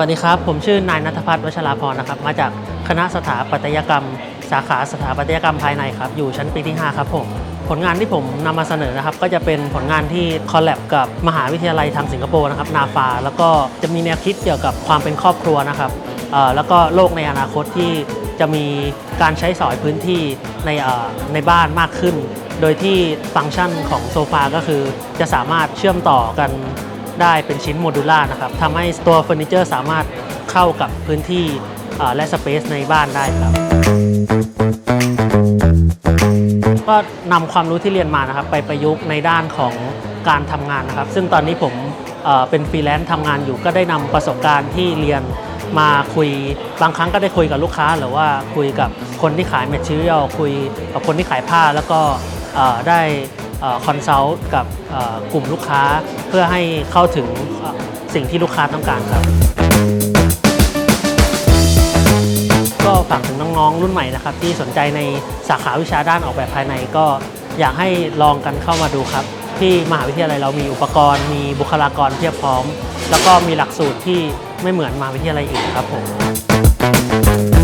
วัสดีครับ ผมชื่อนายนัทพัฒน์วัชราพรนะครับ มาจากคณะสถาปัตยกรรม สาขาสถาปัตยกรรมภายในครับ อยู่ชั้นปีที่ 5 ครับผม ผลงานที่ผมนำมาเสนอนะครับ ก็จะเป็นผลงานที่คอลแลบกับมหาวิทยาลัยทางสิงคโปร์นะครับ นาฟา แล้วก็จะมีแนวคิดเกี่ยวกับความเป็นครอบครัวนะครับแล้วก็โลกในอนาคตที่จะมีการใช้สอยพื้นที่ในในบ้านมากขึ้น โดยที่ฟังก์ชันของโซฟาก็คือจะสามารถเชื่อมต่อกัน ได้เป็นชิ้นโมดูล่านะครับทำให้ตัวเฟอร์นิเจอร์สามารถเข้ากับพื้นที่และสเปซในบ้านได้ครับ ก็นำความรู้ที่เรียนมานะครับ ไปประยุกต์ในด้านของการทำงานนะครับ ซึ่งตอนนี้ผมเป็นฟรีแลนซ์ทำงานอยู่ ก็ได้นำประสบการณ์ที่เรียนมาคุยบางครั้งก็ได้คุยกับลูกค้า หรือว่าคุยกับคนที่ขายแมทเทียลคุยกับคนที่ขายผ้าแล้วก็ได้ คอนซัลท์กับกลุ่มลูกค้าเพื่อให้เข้าถึงสิ่งที่ลูกค้าต้องการครับ ก็ฝากถึงน้องๆ รุ่นใหม่นะครับ ที่สนใจในสาขาวิชาด้านออกแบบภายในก็อยากให้ลองกันเข้ามาดูครับ ที่มหาวิทยาลัยเรามีอุปกรณ์มีบุคลากรเพียบพร้อม แล้วก็มีหลักสูตรที่ไม่เหมือนมหาวิทยาลัยอื่นครับผม